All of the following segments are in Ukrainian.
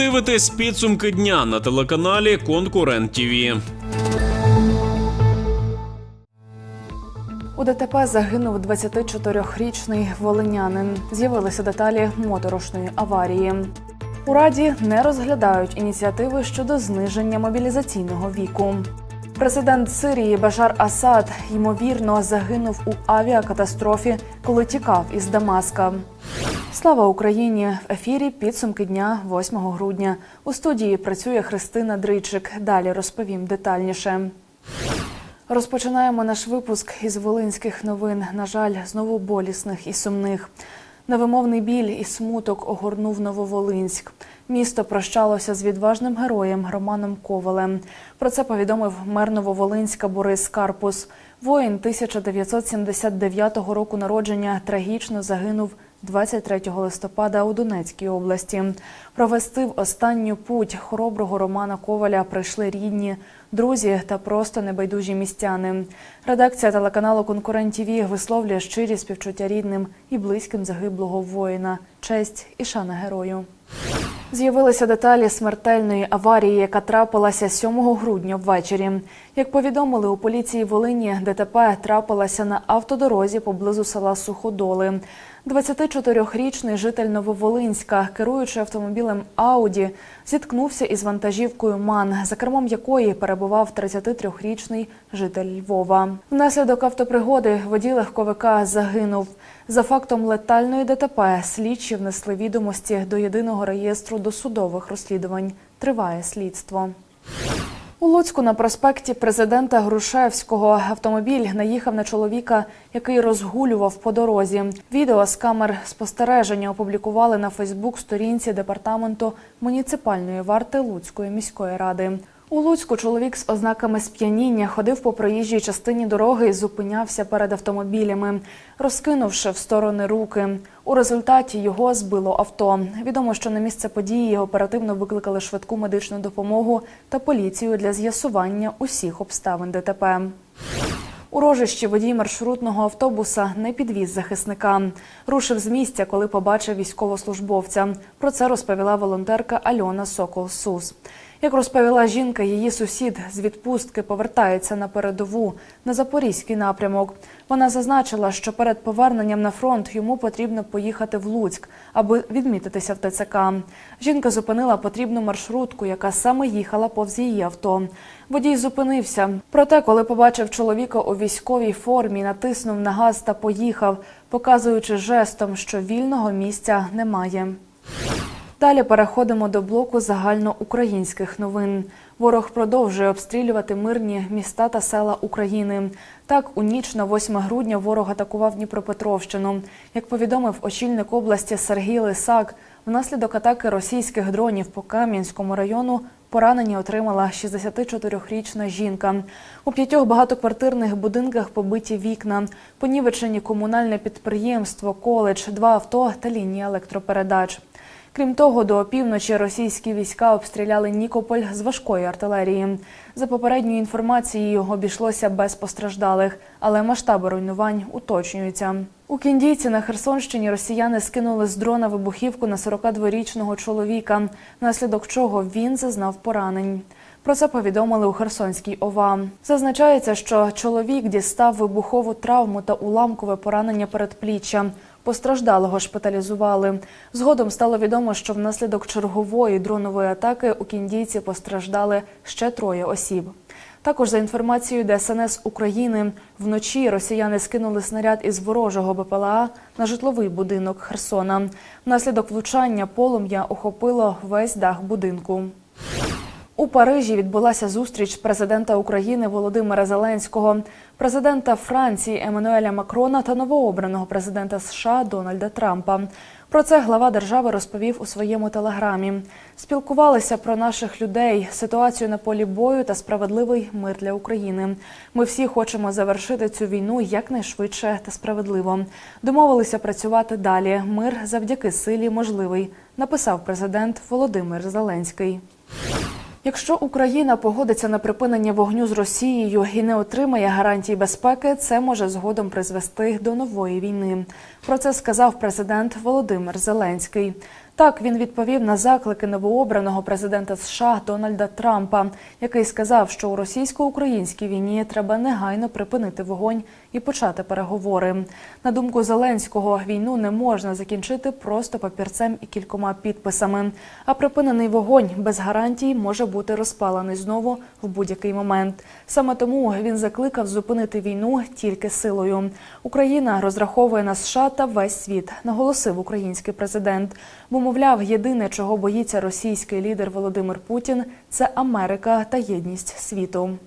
дивитесь підсумки дня на телеканалі Конкурент ТІВІ. У ДТП загинув 24-річний волинянин. З'явилися деталі моторошної аварії. У раді не розглядають ініціативи щодо зниження мобілізаційного віку. Президент Сирії Башар Асад ймовірно загинув у авіакатастрофі, коли тікав із Дамаска. Слава Україні! В ефірі підсумки дня 8 грудня. У студії працює Христина Дричик. Далі розповім детальніше. Розпочинаємо наш випуск із волинських новин. На жаль, знову болісних і сумних. Невимовний біль і смуток огорнув Нововолинськ. Місто прощалося з відважним героєм Романом Ковалем. Про це повідомив мер Нововолинська Борис Карпус. Воїн 1979 року народження трагічно загинув 23 листопада у Донецькій області. Провести в останню путь хороброго Романа Коваля прийшли рідні, друзі та просто небайдужі містяни. Редакція телеканалу Конкурент ТІВІ висловлює щирі співчуття рідним і близьким загиблого воїна, честь і шана герою. З'явилися деталі смертельної аварії, яка трапилася 7 грудня ввечері. Як повідомили у поліції Волині, ДТП трапилася на автодорозі поблизу села Суходоли. 24-річний житель Нововолинська, керуючи автомобілем Ауді, зіткнувся із вантажівкою МАН, за кермом якої перебував 33-річний житель Львова. Внаслідок автопригоди водій легковика загинув. За фактом летальної ДТП слідчі внесли відомості до єдиного реєстру досудових розслідувань. Триває слідство. У Луцьку на проспекті президента Грушевського автомобіль наїхав на чоловіка, який розгулював по дорозі. Відео з камер спостереження опублікували на Фейсбук-сторінці департаменту муніципальної варти Луцької міської ради. У Луцьку чоловік з ознаками сп'яніння ходив по проїжджій частині дороги і зупинявся перед автомобілями, розкинувши в сторони руки. У результаті його збило авто. Відомо, що на місце події оперативно викликали швидку медичну допомогу та поліцію для з'ясування усіх обставин ДТП. У рожищі водій маршрутного автобуса не підвіз захисника. Рушив з місця, коли побачив військовослужбовця. Про це розповіла волонтерка Альона Сокол Сус. Як розповіла жінка, її сусід з відпустки повертається на передову на запорізький напрямок. Вона зазначила, що перед поверненням на фронт йому потрібно поїхати в Луцьк, аби відмітитися в ТЦК. Жінка зупинила потрібну маршрутку, яка саме їхала повз її авто. Водій зупинився. Проте, коли побачив чоловіка у військовій формі, натиснув на газ та поїхав, показуючи жестом, що вільного місця немає. Далі переходимо до блоку загальноукраїнських новин. Ворог продовжує обстрілювати мирні міста та села України. Так, у ніч на 8 грудня ворог атакував Дніпропетровщину. Як повідомив очільник області Сергій Лисак, внаслідок атаки російських дронів по Кам'янському району поранення отримала 64-річна жінка. У п'ятьох багатоквартирних будинках побиті вікна, понівечені комунальне підприємство, коледж, два авто та лінія електропередач. Крім того, до опівночі російські війська обстріляли Нікополь з важкої артилерії. За попередньою інформацією, обійшлося без постраждалих, але масштаби руйнувань уточнюються. У Кіндійці на Херсонщині росіяни скинули з дрона вибухівку на 42-річного чоловіка, внаслідок чого він зазнав поранень. Про це повідомили у Херсонській ОВА. Зазначається, що чоловік дістав вибухову травму та уламкове поранення передпліччя. Постраждалого шпиталізували. Згодом стало відомо, що внаслідок чергової дронової атаки у кіндійці постраждали ще троє осіб. Також за інформацією ДСНС України, вночі росіяни скинули снаряд із ворожого БПЛА на житловий будинок Херсона. Внаслідок влучання полум'я охопило весь дах будинку. У Парижі відбулася зустріч президента України Володимира Зеленського, президента Франції Еммануеля Макрона та новообраного президента США Дональда Трампа. Про це глава держави розповів у своєму телеграмі. Спілкувалися про наших людей, ситуацію на полі бою та справедливий мир для України. Ми всі хочемо завершити цю війну якнайшвидше та справедливо. Домовилися працювати далі. Мир завдяки силі можливий, написав президент Володимир Зеленський. Якщо Україна погодиться на припинення вогню з Росією і не отримає гарантій безпеки, це може згодом призвести до нової війни. Про це сказав президент Володимир Зеленський. Так він відповів на заклики новообраного президента США Дональда Трампа, який сказав, що у російсько-українській війні треба негайно припинити вогонь і почати переговори. На думку Зеленського, війну не можна закінчити просто папірцем і кількома підписами. А припинений вогонь без гарантій може бути розпалений знову в будь-який момент. Саме тому він закликав зупинити війну тільки силою. Україна розраховує на США та весь світ, наголосив український президент. Бо, мовляв, єдине, чого боїться російський лідер Володимир Путін, це Америка та єдність світу.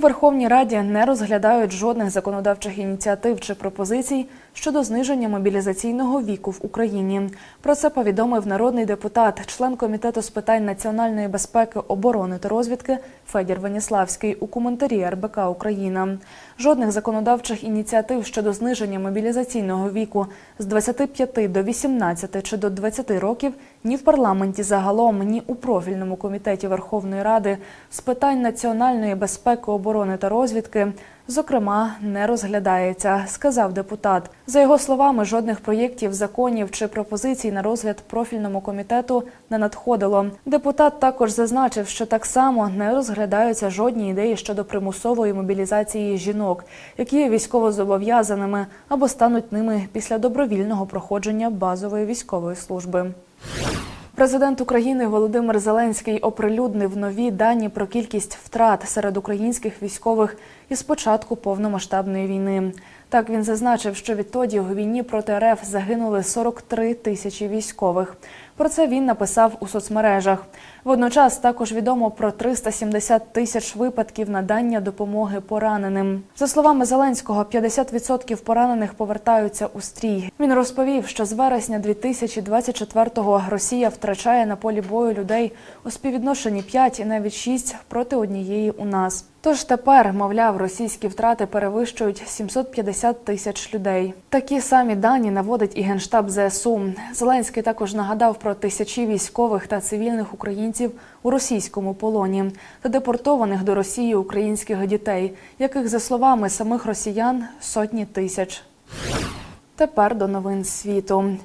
Верховній Раді не розглядають жодних законодавчих ініціатив чи пропозицій щодо зниження мобілізаційного віку в Україні. Про це повідомив народний депутат, член комітету з питань національної безпеки, оборони та розвідки Федір Веніславський у коментарі РБК Україна. Жодних законодавчих ініціатив щодо зниження мобілізаційного віку з 25 до 18 чи до 20 років ні в парламенті загалом, ні у профільному комітеті Верховної Ради з питань національної безпеки, оборони та розвідки, зокрема, не розглядається, сказав депутат. За його словами, жодних проєктів, законів чи пропозицій на розгляд профільному комітету не надходило. Депутат також зазначив, що так само не розглядаються жодні ідеї щодо примусової мобілізації жінок, які є військовозобов'язаними або стануть ними після добровільного проходження базової військової служби. Президент України Володимир Зеленський оприлюднив нові дані про кількість втрат серед українських військових із початку повномасштабної війни. Так він зазначив, що відтоді у війні проти РФ загинули 43 тисячі військових. Про це він написав у соцмережах. Водночас також відомо про 370 тисяч випадків надання допомоги пораненим. За словами Зеленського, 50% поранених повертаються у стрій. Він розповів, що з вересня 2024-го Росія втрачає на полі бою людей у співвідношенні 5 і навіть 6 проти однієї у нас. Тож тепер, мовляв, російські втрати перевищують 750 тисяч людей. Такі самі дані наводить і генштаб ЗСУ. Зеленський також нагадав про тисячі військових та цивільних українців у російському полоні та депортованих до Росії українських дітей, яких за словами самих росіян сотні тисяч. Тепер до новин світу.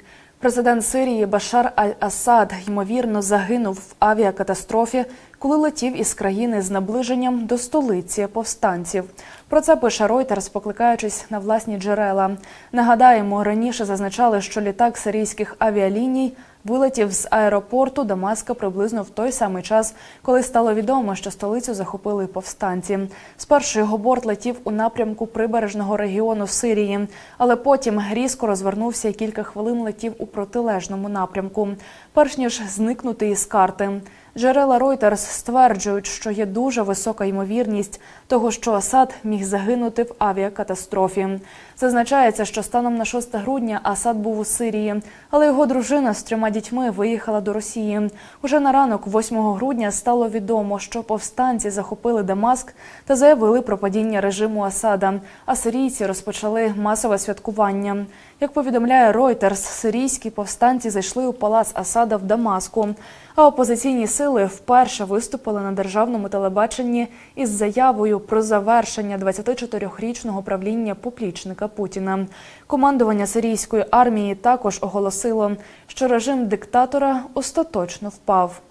Президент Сирії Башар Аль-Асад ймовірно загинув в авіакатастрофі, коли летів із країни з наближенням до столиці повстанців. Про це пише Reuters, покликаючись на власні джерела. Нагадаємо, раніше зазначали, що літак сирійських авіаліній вилетів з аеропорту Дамаска приблизно в той самий час, коли стало відомо, що столицю захопили повстанці. Спершу його борт летів у напрямку прибережного регіону Сирії, але потім різко розвернувся і кілька хвилин летів у протилежному напрямку, перш ніж зникнути із карти. Джерела Reuters стверджують, що є дуже висока ймовірність того, що Асад міг загинути в авіакатастрофі. Зазначається, що станом на 6 грудня Асад був у Сирії, але його дружина з трьома дітьми виїхала до Росії. Уже на ранок, 8 грудня, стало відомо, що повстанці захопили Дамаск та заявили про падіння режиму Асада. А сирійці розпочали масове святкування. Як повідомляє Reuters, сирійські повстанці зайшли у палац Асада в Дамаску. А опозиційні сили вперше виступили на державному телебаченні із заявою про завершення 24-річного правління поплічника Путіна. Командування сирійської армії також оголосило, що режим диктатора остаточно впав.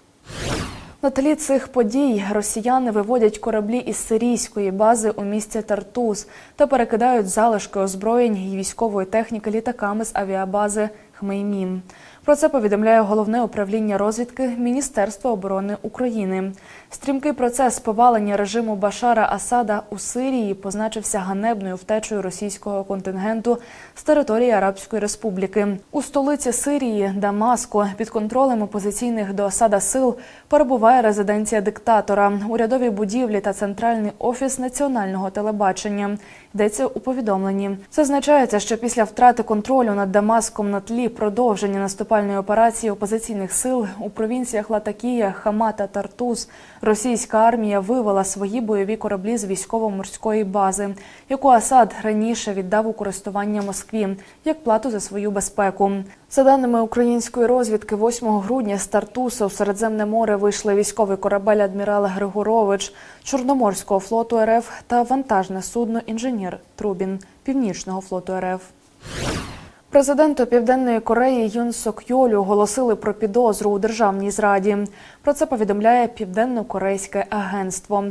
На тлі цих подій росіяни виводять кораблі із сирійської бази у місті Тартуз та перекидають залишки озброєнь і військової техніки літаками з авіабази Хмеймім. Про це повідомляє головне управління розвідки Міністерства оборони України. Стрімкий процес повалення режиму Башара Асада у Сирії позначився ганебною втечею російського контингенту з території Арабської Республіки. У столиці Сирії Дамаско під контролем опозиційних до Асада сил перебуває резиденція диктатора, урядові будівлі та центральний офіс національного телебачення. Йдеться у повідомленні. Зазначається, що після втрати контролю над Дамаском на тлі продовження наступальної операції опозиційних сил у провінціях Латакія, Хама та Тартуз російська армія вивела свої бойові кораблі з військово-морської бази, яку Асад раніше віддав у користування Москві як плату за свою безпеку. За даними української розвідки, 8 грудня з Тартуса у Середземне море вийшли військовий корабель адмірал Григорович Чорноморського флоту РФ та вантажне судно інженер Трубін Північного флоту РФ. Президенту Південної Кореї Юн Сок Йолю оголосили про підозру у державній зраді. Про це повідомляє Південно-Корейське агентство.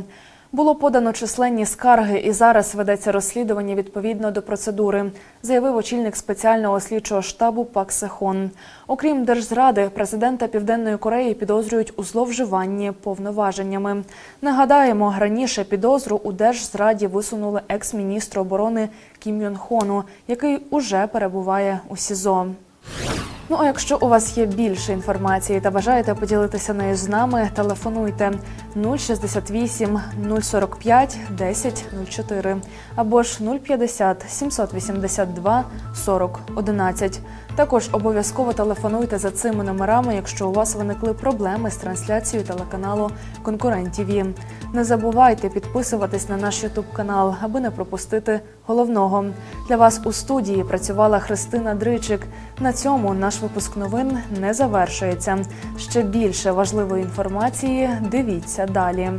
Було подано численні скарги, і зараз ведеться розслідування відповідно до процедури, заявив очільник спеціального слідчого штабу Пак Сехон. Окрім держзради, президента Південної Кореї підозрюють у зловживанні повноваженнями. Нагадаємо, раніше підозру у держзраді висунули екс-міністру оборони Кім Йон Хону, який уже перебуває у СІЗО. Ну а якщо у вас є більше інформації та бажаєте поділитися нею з нами, телефонуйте 068 045 10 04 або ж 050 782 40 11. Також обов'язково телефонуйте за цими номерами, якщо у вас виникли проблеми з трансляцією телеканалу Конкурент ТВ. Не забувайте підписуватись на наш Ютуб канал, аби не пропустити головного. Для вас у студії працювала Христина Дричик. На цьому наш випуск новин не завершується. Ще більше важливої інформації дивіться далі.